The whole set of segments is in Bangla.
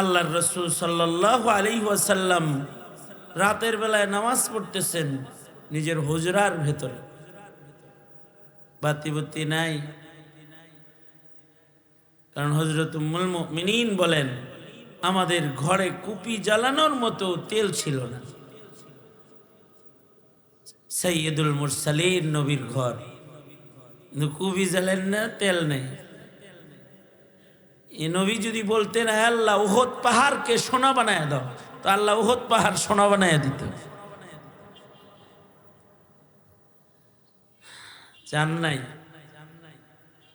আল্লাহর রসুল সাল্লাহ আলী ওয়াসাল্লাম রাতের বেলায় নামাজ পড়তেছেন নিজের হুজরার ভেতরে। বাতি বতি নাই। কারণ হজরত মিনীন বলেন, আমাদের ঘরে কুপি জ্বালানোর মতো তেল ছিল না। সৈয়দুল মুরসালির নবীর ঘর। কুপি জ্বালেন না, তেল নেই। এ নবী যদি বলতেন, "হে আল্লাহ ওহদ পাহাড়কে সোনা বানায় দাও। তো আল্লাহ ওহদ পাহাড় সোনা বানায় দিত। চান নাই।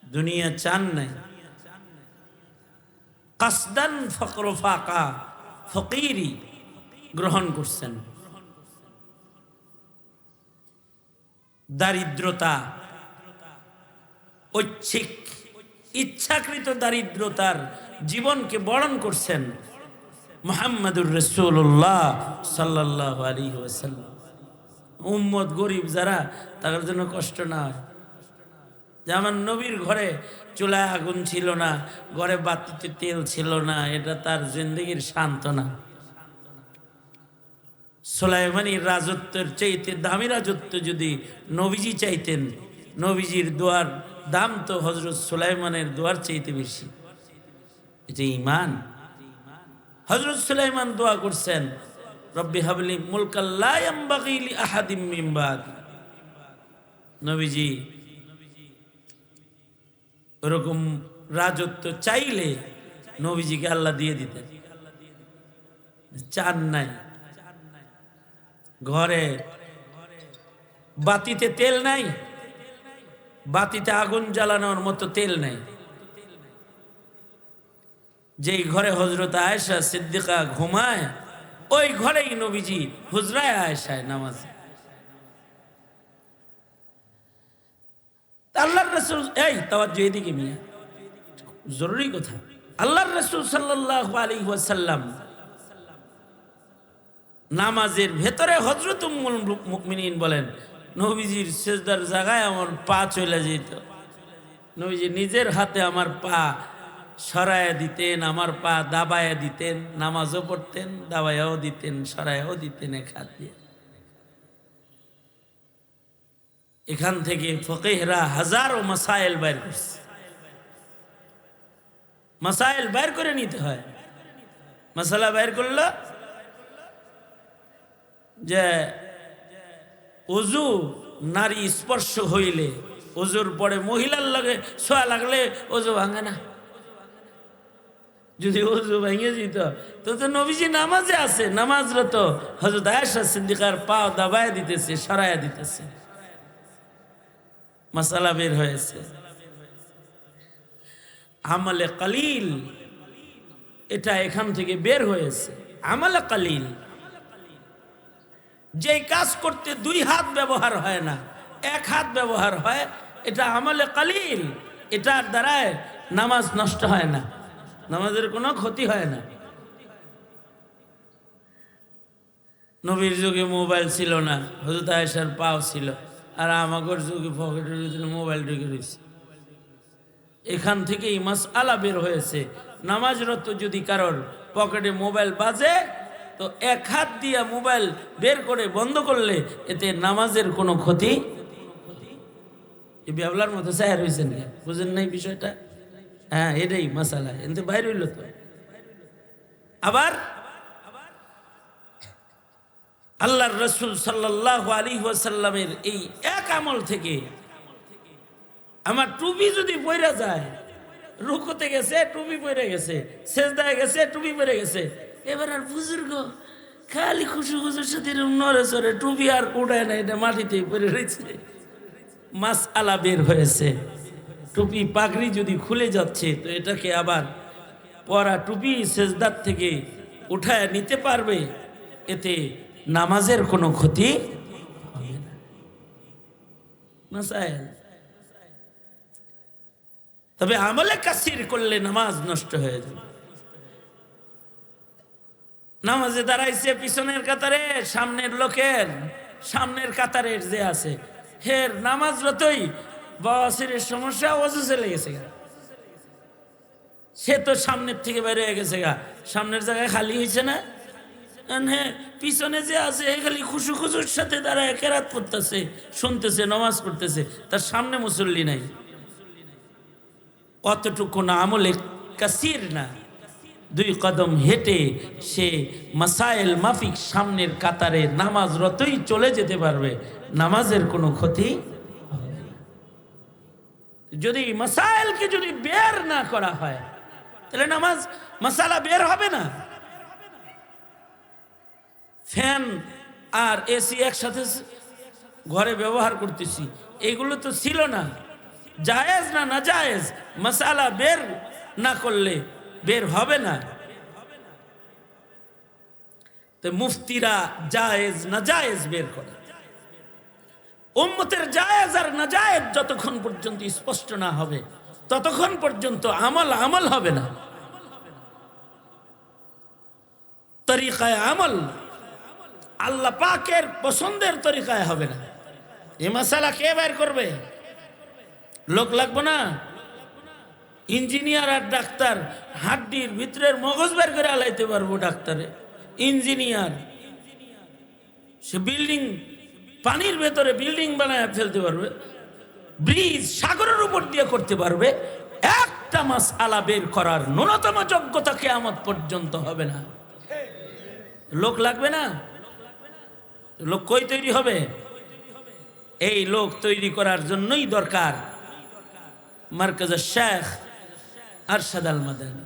দুনিয়া চান নাই। কাসদান ফকর ফাকা, ফকিরি গ্রহণ করছেন। দারিদ্রতা, ঐচ্ছিক ইচ্ছাকৃত দারিদ্রতার জীবনকে বরণ করছেন মোহাম্মদুর রসুল্লাহ সাল্লাহ আলী উম্মত গরিব যারা, তাদের জন্য কষ্ট না। যে আমার নবীর ঘরে চুলায় আগুন ছিল না, ঘরে বাতিতে তেল ছিল না, এটা তার জিন্দগির সান্ত্বনা। সোলাইমানির রাজত্বের চাইতে দামি রাজত্ব যদি নবীজি চাইতেন নবীজির দোয়ার দাম তো হজরত সুলাইমানের দোয়ার চাইতে বেশি। এটা ইমান হজরত সুলাইমান দোয়া করছেন, রব্বি হাবলি মুলকাল্লাইলি আহাদিম নবীজি, ওরকম রাজত্ব চাইলে নবীজিকে আল্লাহ দিয়ে দিতেন। চান নাই। ঘরে বাতিতে তেল নাই। বাতিতে আগুন জ্বালানোর মতো তেল নেই। যেই ঘরে হজরত আয়েশা সিদ্দিকা ঘুমায়, ওই ঘরেই নবীজি হুজরায় আয়েশায় নামাজ। আল্লাহর রসুল, এই তাওয়াজ্জু এদিকে মিয়া, জরুরি কথা। আল্লাহর রসুল সাল্লাহ আলী ওয়াসাল্লাম নামাজের ভেতরে হজরত মুমিনিন বলেন নবীজির সেজদার জায়গায় আমার পা চলে যেত। নবীজি নিজের হাতে আমার পা সরাইয়া দিতেন, আমার পা দাবায়া দিতেন, নামাজও পড়তেন দাবায়াও দিতেন, সরাইয়াও দিতেন এক দিয়ে। এখান থেকে ফকেহরা হাজারো মাসাইল বাইর করছে। মাসাইল বাইর করে নিতে হয়। মশালা বাইর করল যে অজু নারী স্পর্শ হইলে অজুর পরে মহিলার লাগে ছোঁয়া লাগলে অজু ভাঙে না। যদি অজু ভেঙে যেত, তো তো নবীজি নামাজে আছে, নামাজরত হজরত আয়েশা সিদ্দিকার পাও দাবায় দিতেছে, সরাইয়া দিতেছে। মশালা বের হয়েছে। আমলে কালিল, এটা এখান থেকে বের হয়েছে। আমলে কালিল যেই কাজ করতে দুই হাত ব্যবহার হয় না, এক হাত ব্যবহার হয়, এটা আমলে কালিল, এটার দ্বারায় নামাজ নষ্ট হয় না, নামাজের কোনো ক্ষতি হয় না। নবীর যুগে মোবাইল ছিল না হজরত আয়েশার পাও ছিল, আর আমাগর যুগে পকেটের ভিতরে মোবাইল ঢুকে রয়েছে। এখান থেকেই মাস আলা বের হয়েছে, নামাজরত যদি কারোর পকেটে মোবাইল বাজে তো এক হাত দিয়া মোবাইল বের করে বন্ধ করলে এতে নামাজের কোনো ক্ষতি? এই ব্যবলার মতো সাহের হয়েছেন বুঝেন নাই বিষয়টা? হ্যাঁ এটাই মশালা এতে বাইর হইল তো। আবার? আল্লাহর রসুল সাল্লাহ আলী ওয়াসাল্লামের এই এক আমল থেকে আমার টুপি যদি পইরা যায়, রুকুতে গেছে, টুপি পরে গেছে শেষদায় গেছে, টুপি পরে গেছে এবার আর বুজুর্গ খালি খুশি খুশুর সাথে নড়ে চড়ে টুপি আর উড়ায় না এটা মাটিতে পরে রয়েছে। মাছ আলা বের হয়েছে। টুপি পাগড়ি যদি খুলে যাচ্ছে, তো এটাকে আবার পরা টুপি সেজদার থেকে উঠায় নিতে পারবে। এতে নামাজের কোনো ক্ষতি তবে আমলে কাসির করলে নামাজ নষ্ট হয়ে যাবে। নামাজে দাঁড়াইছে পিছনের কাতারে, সামনের লোকের, সামনের কাতারের যে আছে। হের নামাজ রতই বাসিরের সমস্যা অজু চলে গেছে সে তো সামনের থেকে বের হয়ে গেছে গা। সামনের জায়গায় খালি হয়েছে না? হ্যাঁ পিছনে যে আছে খালি খুশু খুশুর সাথে তারা একেরাত করতেছে, শুনতেছে, নমাজ পড়তেছে। তার সামনে মুসল্লি নাই। অতটুকু না আমলে কাসির না। দুই কদম হেঁটে সে মাসাইল মাফিক সামনের কাতারে নামাজরতই চলে যেতে পারবে। নামাজের কোনো ক্ষতি। যদি মাসাইলকে যদি বের না করা হয়, তাহলে নামাজ মশালা বের হবে না। ফ্যান আর এসি একসাথে ঘরে ব্যবহার করতেছি, এগুলো তো ছিল না। জায়েজ না না জায়েজ মশালা বের না করলে বের হবে না। তো মুফতিরা জায়েজ না জায়েজ বের করে। উম্মতের জায়েজ আর না জায়েজ যতক্ষণ পর্যন্ত স্পষ্ট না হবে, ততক্ষণ পর্যন্ত আমল আমল হবে না। তরিকায় আমল আল্লাহ পাকের পছন্দের তরিকায় হবে না। এ মশালা কে বের করবে? লোক লাগবে না। ইঞ্জিনিয়ার আর ডাক্তার, হাড্ডির ভিতরের মগজ বের করে আলাইতে পারব ডাক্তারে। ইঞ্জিনিয়ার। সে বিল্ডিং, পানির ভেতরে বিল্ডিং বানায় ফেলতে পারবে। ব্রিজ, সাগরের উপর দিয়ে করতে পারবে। একটা মাস আলা বের করার ন্যূনতম যোগ্যতা কেয়ামত পর্যন্ত হবে না। লোক লাগবে না? লোক কই তৈরি হবে? এই লোক তৈরি করার জন্যই দরকার। মার্কাজ শেখ আরশাদ আল মাদানী।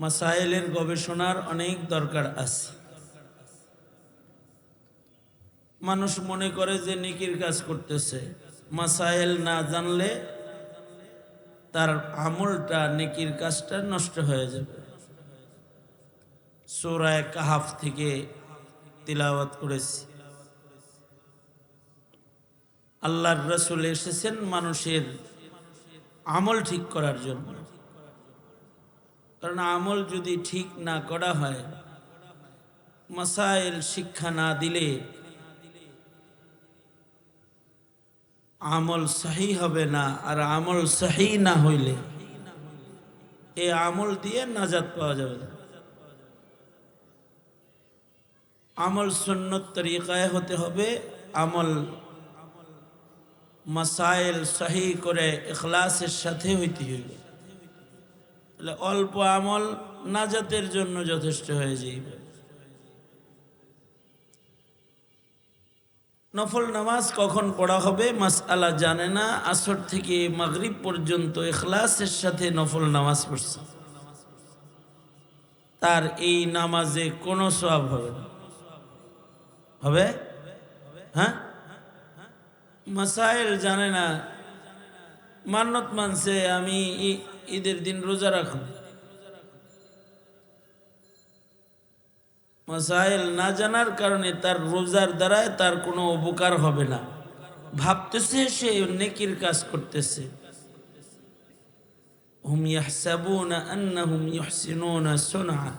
মাসাইলের গবেষণার অনেক দরকার আছে। মানুষ মনে করে যে নেকির কাজ করতেছে। মাসাইল না জানলে তার আমলটা, নেকির কাজটা নষ্ট হয়ে যাবে। সোরায় কাহাফ থেকে তিলাওয়াত করেছি। আল্লাহর রসুল এসেছেন মানুষের আমল ঠিক করার জন্য। কারণ আমল যদি ঠিক না করা হয়, মাসাইল শিক্ষা না দিলে আমল সহি হবে না, আর আমল সহি না হইলে এই আমল দিয়ে নাজাত পাওয়া যাবে আমল সুন্নত তরিকায় হতে হবে, আমল মাসাইল সহি করে এখলাসের সাথে হইতে হইবে তাহলে অল্প আমল নাজাতের জন্য যথেষ্ট হয়ে যাইবে। নফল নামাজ কখন পড়া হবে মাস আলা জানে না, আসর থেকে মাগরিব পর্যন্ত এখলাসের সাথে নফল নামাজ পড়ছে। তার এই নামাজে কোনো সব হবে না। হবে? হ্যাঁ? মাসাইল জানে না, মান্নত মানছে, আমি ঈদের দিন রোজা রাখুন। মাসাইল না জানার কারণে তার রোজার দ্বারায় তার কোনো উপকার হবে না। ভাবতেছে সে নেকির কাজ করতেছে। হুম ইয়াহসাবুনা আন্নাহুম ইহসিনুনা সুনআ।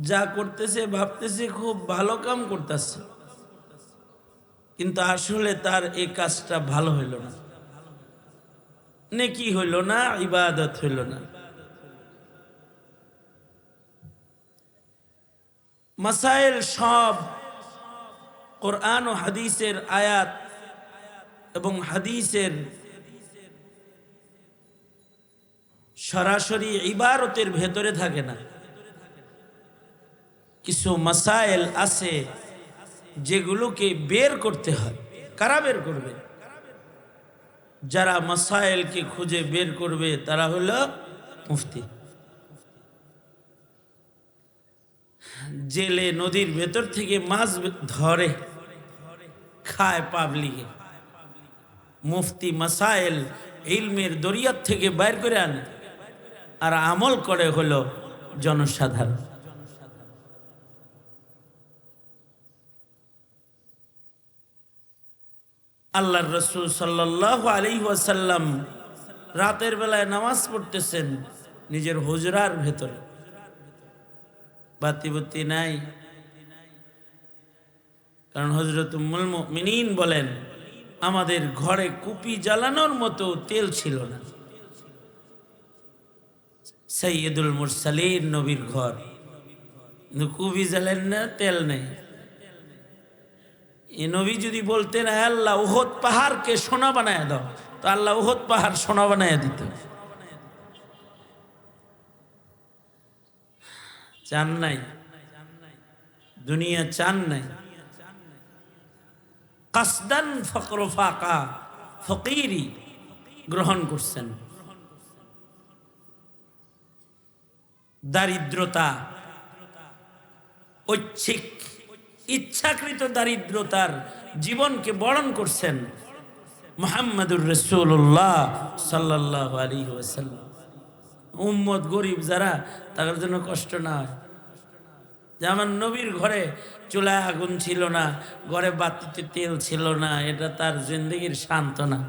যা করতেছে, ভাবতেছে, খুব ভালো কাম করতেছে। কিন্তু আসলে তার এই কাজটা ভালো হইল না। নেকি হইল না, ইবাদত হইল না। মাসাইল সব কোরআন ও হাদিসের আয়াত এবং হাদিসের সরাসরি ইবারতের ভেতরে থাকে না। কিছু মাসাইল আছে যেগুলোকে বের করতে হয়, কারা বের করবে? যারা মাসাইলকে খুঁজে বের করবে, তারা হল মুফতি। জেলে নদীর ভেতর থেকে মাছ ধরে, খায় পাবলিকে মুফতি মাসাইল ইলমের দরিয়ার থেকে বাইর করে আনে, আর আমল করে হলো জনসাধারণ। আল্লাহর রসুল সাল্লাহ আলী ওয়াসাল্লাম রাতের বেলায় নামাজ পড়তেছেন নিজের হুজরার ভেতরে। বাতি বতি নাই। কারণ হজরত মিনীন বলেন, আমাদের ঘরে কুপি জ্বালানোর মতো তেল ছিল না। সৈয়দুল মুরসালিন নবীর ঘর। কুবি জ্বালেন না, তেল নেই। এ নবী যদি বলতেন, "হে আল্লাহ ওহদ পাহাড়কে সোনা বানায় দাও। তো আল্লাহ ওহদ পাহাড় সোনা বানায় দিত। চান নাই। দুনিয়া চান নাই। কাসদান ফকর ফাকা, ফকিরি গ্রহণ করছেন। দারিদ্রতা, ঐচ্ছিক ইচ্ছাকৃত দারিদ্রতার জীবনকে বরণ করছেন মোহাম্মদুর রসুল্লাহ সাল্লাহ আলী ওসাল্লাম উম্মত গরিব যারা, তাদের জন্য কষ্ট না। হয় যে আমার নবীর ঘরে চুলায় আগুন ছিল না, ঘরে বাতিতে তেল ছিল না, এটা তার জিন্দগির সান্ত্বনা।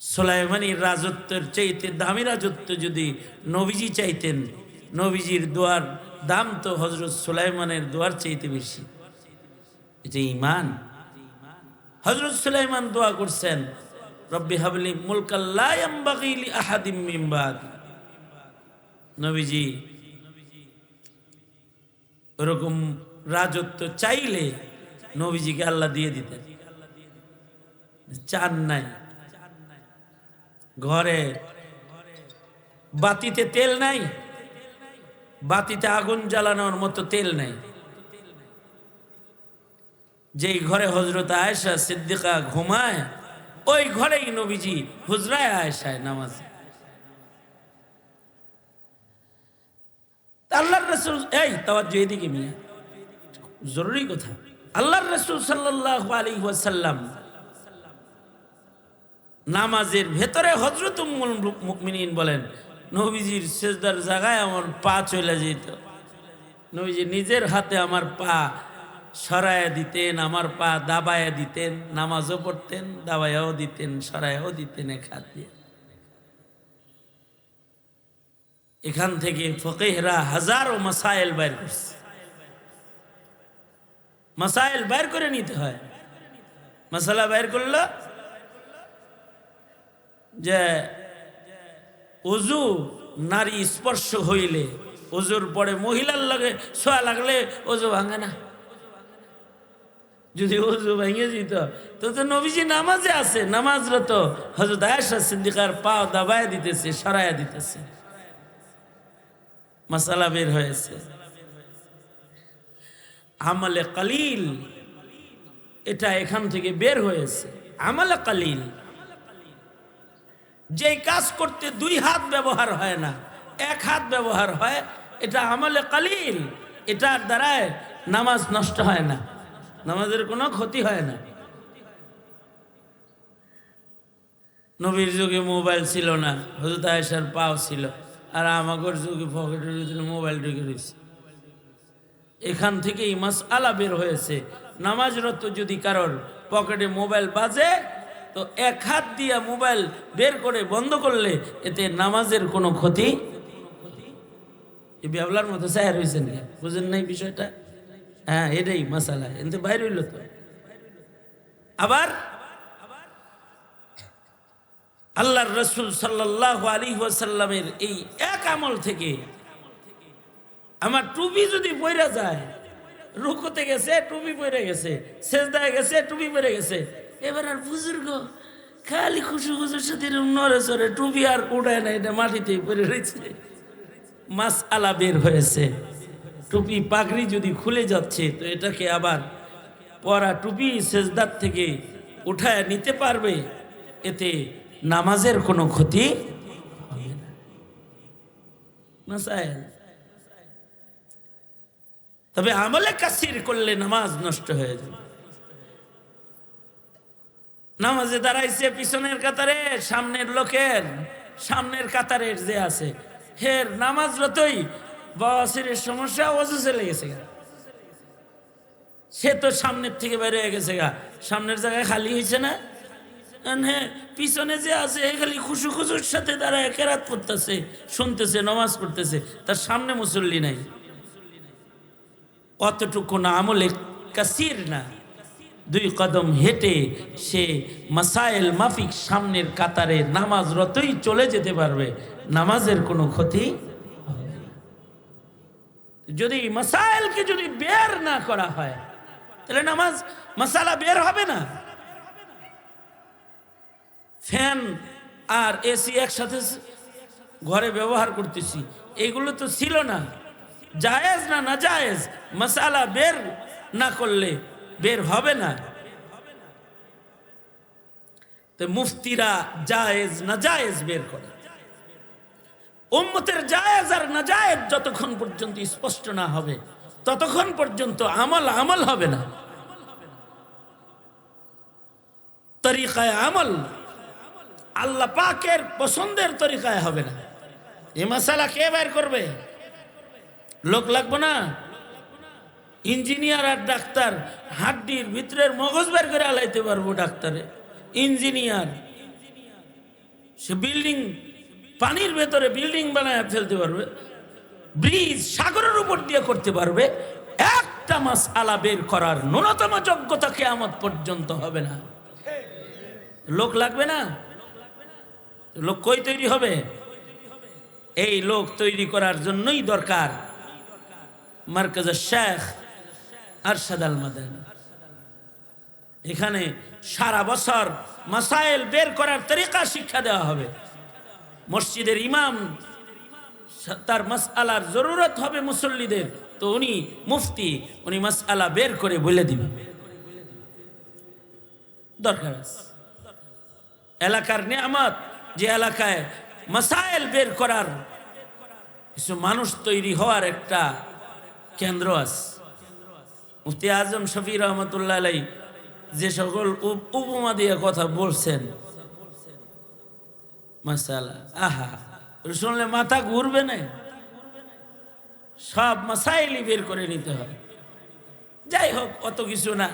সোলাইমানির রাজত্বের চাইতে দামি রাজত্ব যদি নবীজি চাইতেন, নবীজির দোয়ার দাম তো হজরত সুলাইমানের দোয়ার চাইতে বেশি। এটা ইমান হজরত সুলাইমান দোয়া করছেন, রব্বি হাবলি মুলকাল্লায়াম্বাগিলি আহাদিম মিম্বাদ নবীজি, ওরকম রাজত্ব চাইলে নবীজিকে আল্লাহ দিয়ে দিতেন। চান নাই। ঘরে বাতিতে তেল নাই। বাতিতে আগুন জ্বালানোর মতো তেল নেই। যেই ঘরে হজরত আয়েশা সিদ্দিকা ঘুমায়, ওই ঘরেই নবীজি হুজরায় আয়েশায় নামাজ। আল্লাহর রসুল, এই তাওয়াজ্জু এদিকে মিয়া, জরুরি কথা। আল্লাহর রসুল সাল্লাহ আলী ওয়াসাল্লাম নামাজের ভেতরে হজরত মুমিনিন বলেন নবীজির সেজদার জায়গায় আমার পা চলে যেত। নবীজি নিজের হাতে আমার পা সরায়া দিতেন, আমার পা দাবায়া দিতেন, নামাজও পড়তেন দাবায়াও দিতেন সরায়াও দিতেন, এক হাত দিয়ে। এখান থেকে ফকেহরা হাজারো মাসাইল বাইর করছে। মাসাইল বাইর করে নিতে হয়। মশালা বাইর করল যে অজু নারী স্পর্শ হইলে অজুর পরে মহিলার লাগে ছোঁয়া লাগলে অজু ভাঙে না। যদি অজু ভেঙে যেত, তো তো নবীজি নামাজে আছে নামাজরত হজরত আয়েশা সিদ্দিকার পা দাবায় দিতেছে, সরাইয়া দিতেছে। মশালা বের হয়েছে। আমলে কালিল, এটা এখান থেকে বের হয়েছে। আমলে কালিল যেই কাজ করতে দুই হাত ব্যবহার হয় না, এক হাত ব্যবহার হয়, এটা আমলে কালিল, এটার দ্বারায় নামাজ নষ্ট হয় না, নামাজের কোনো ক্ষতি হয় না। নবীর যুগে মোবাইল ছিল না হজরত আয়েশার পাও ছিল, আর আমাগর যুগে পকেটের ভিতরে মোবাইল ঢুকে রয়েছে। এখান থেকেই মাস আলা বের হয়েছে, নামাজরত যদি কারোর পকেটে মোবাইল বাজে তো এক হাত দিয়া মোবাইল বের করে বন্ধ করলে এতে নামাজের কোনো ক্ষতি? এই ব্যাবলার মতো সাহের হয়েছেন বুঝেন নাই বিষয়টা? হ্যাঁ এটাই মশালা এতে হইল তো। আবার? আল্লাহর রসুল সাল্লাহ আলী ওয়াসাল্লামের এই এক আমল থেকে আমার টুপি যদি পইরা যায়, রুকোতে গেছে, টুপি পরে গেছে শেষদায় গেছে, টুপি পরে গেছে এবার আর বুজুর্গ খালি খুশু খুশুর সাথে নড়ে চড়ে টুপি আর উড়ায় না, এটা মাটিতেই পরে রয়েছে। মাস আলা বের হয়েছে। টুপি পাগড়ি যদি খুলে যাচ্ছে, তো এটাকে আবার পরা টুপি সেজদার থেকে উঠায় নিতে পারবে। এতে নামাজের কোনো ক্ষতি তবে আমলে কাসির করলে নামাজ নষ্ট হয়ে যাবে। নামাজে দাঁড়াইছে পিছনের কাতারে, সামনের লোকের, সামনের কাতারের যে আছে। হের নামাজ রতই বাসিরের সমস্যা অজু চলে গেছে সে তো সামনের থেকে বের হয়ে গেছে গা। সামনের জায়গায় খালি হয়েছে না? হ্যাঁ পিছনে যে আছে খালি খুশু খুশুর সাথে দাঁড়ায় কেরাত করতেছে, শুনতেছে, নামাজ পড়তেছে। তার সামনে মুসল্লি নাই। অতটুকু না আমলে কাসির না। দুই কদম হেঁটে সে মাসাইল মাফিক সামনের কাতারে নামাজরতই চলে যেতে পারবে। নামাজের কোনো ক্ষতি। যদি মাসাইলকে যদি বের না করা হয়, তাহলে নামাজ মাসালা বের হবে না। ফ্যান আর এসি একসাথে ঘরে ব্যবহার করতেছি। এগুলো তো ছিল না। জায়েজ না না জায়েজ মশালা বের না করলে বের হবে না। তো মুফতিরা জায়েজ না জায়েজ বের করে। উম্মতের জায়েজ আর না জায়েজ যতক্ষণ পর্যন্ত স্পষ্ট না হবে, ততক্ষণ পর্যন্ত আমল আমল হবে না। তরিকায় আমল আল্লাহ পাকের পছন্দের তরিকায় হবে না। এ মশালা কে বের করবে? লোক লাগবে না। ইঞ্জিনিয়ার আর ডাক্তার, হাড্ডির ভিতরের মগজ বের করে আলাইতে পারব ডাক্তারে। ইঞ্জিনিয়ার। সে বিল্ডিং, পানির ভেতরে বিল্ডিং বানায় ফেলতে পারবে। ব্রিজ, সাগরের উপর দিয়ে করতে পারবে। একটা মাস আলা বের করার ন্যূনতম যোগ্যতা কেয়ামত পর্যন্ত হবে না। লোক লাগবে না? লোক কই তৈরি হবে? এই লোক তৈরি করার জন্যই দরকার। মার্কাজ শেখ আরশাদ আল মাদানী। এখানে সারা বছর মাসাইল বের করার তরিকা শিক্ষা দেওয়া হবে। মসজিদের ইমাম, তার মাসআলার জরুরত হবে মুসল্লিদের। তো উনি মুফতি, উনি মাসআলা বের করে বলে দিবেন দরকার এলাকার নিয়ামত, যে এলাকায় মাসাইল বের করার কিছু মানুষ তৈরি হওয়ার একটা কেন্দ্র আছে। মুফতি আজম শফি রহমতুল্লাহ আলাই যে সকল উপমা দিয়ে কথা বলছেন। আহা শুনলে মাথা ঘুরবে না। সব মাসাইলই বের করে নিতে হবে। যাই হোক, অত কিছু না।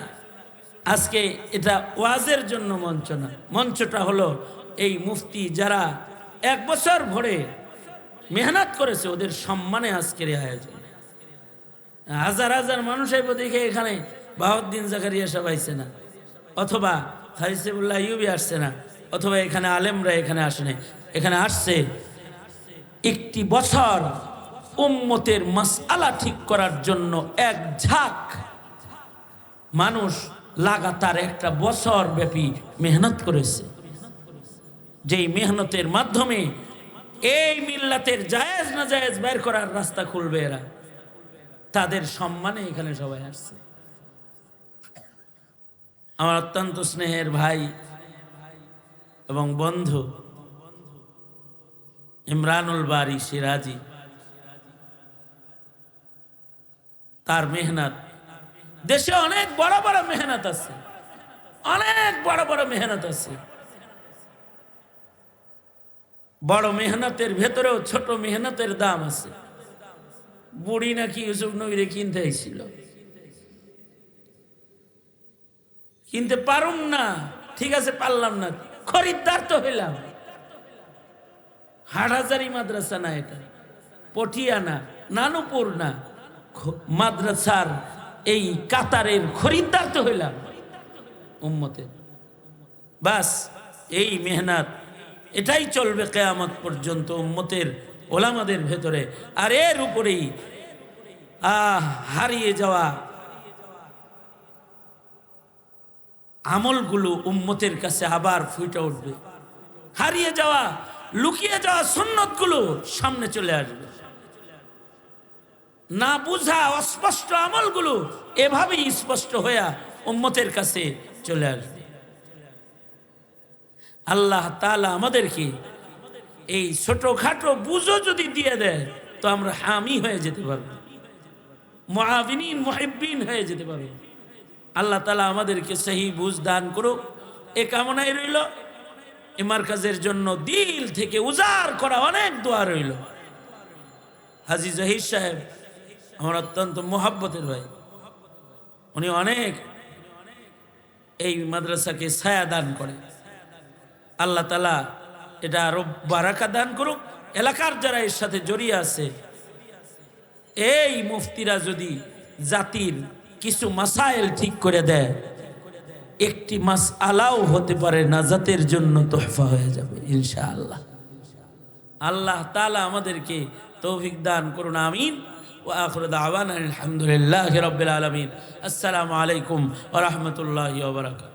আজকে এটা ওয়াজের জন্য মঞ্চ না। মঞ্চটা হলো এই মুফতি যারা এক বছর ভরে মেহনত করেছে, ওদের সম্মানে আজকের আয়োজন। হাজার হাজার মানুষ আইব দেখে এখানে বাহদ্দিন জাকারিয়া সব আইছে না। অথবা হারিসেবুল্লাহ ইউবি আসছে না। অথবা এখানে আলেমরা এখানে আসে নাই। এখানে আসছে একটি বছর উম্মতের মাসআলা ঠিক করার জন্য এক ঝাঁক। মানুষ লাগাতার একটা বছর ব্যাপী মেহনত করেছে। যেই মেহনতের মাধ্যমে এই মিল্লাতের জায়েজ না জায়েজ বের করার রাস্তা খুলবে এরা। তাদের সম্মানে এখানে সবাই আসছে। আমার অত্যন্ত স্নেহের ভাই এবং বন্ধু ইমরানুল বারি সিরাজি, তার মেহনত। দেশে অনেক বড় বড় মেহনত আছে। অনেক বড় বড় মেহনত আছে। বড় মেহনতের ভেতরেও ছোট মেহনতের দাম আছে। বুড়ি নাকি ইউসুফ নবীরে কিনতে এসেছিল কিনতে পারুম না, ঠিক আছে পারলাম না, খরিদ্দার তো হইলাম। হাটহাজারি মাদ্রাসা না এটা, পটিয়া না, নানুপুর না মাদ্রাসার এই কাতারের খরিদ্দার তো হইলাম উম্মতের বাস, এই মেহনত, এটাই চলবে কেয়ামত পর্যন্ত উম্মতের ওলামাদের ভেতরে, আর এর উপরেই, আহ, হারিয়ে যাওয়া আমলগুলো উম্মতের কাছে আবার ফুটে উঠবে। হারিয়ে যাওয়া, লুকিয়ে যাওয়া সুন্নতগুলো সামনে চলে আসবে। না বুঝা অস্পষ্ট আমলগুলো এভাবেই স্পষ্ট হইয়া উম্মতের কাছে চলে আসবে। আল্লাহ তাআলা আমাদেরকে এই ছোটখাটো বুঝো যদি দিয়ে দেয়, তো আমরা হামি হয়ে যেতে পারব। মহাবিনীন মহিবিন হয়ে যেতে পারব। আল্লাহ তালা আমাদেরকে সেই বুঝ দান করুক। এ কামনায় রইল। এ মার্কাজের জন্য দিল থেকে উজাড় করা অনেক দোয়া রইল। হাজি জহির সাহেব আমার অত্যন্ত মোহাব্বতের ভাই। উনি অনেক এই মাদ্রাসাকে ছায়া দান করে আল্লাহ তালা এটা আরও বারাকা দান করুক। এলাকার যারা এর সাথে জড়িয়ে আছে, এই মুফতিরা যদি জাতির কিছু মাসাইল ঠিক করে দেয়, একটি মাস আলাও হতে পারে নাজাতের জন্য তোহফা হয়ে যাবে, ইনশাআল্লাহ। আল্লাহ আল্লাহ তালা আমাদেরকে তৌফিক দান করুন, আমিন। ও আখর দাওয়ান আলহামদুলিল্লাহ রবিল আলমিন। আসসালামু আলাইকুম ওরহমতুল্লাহ বারকাত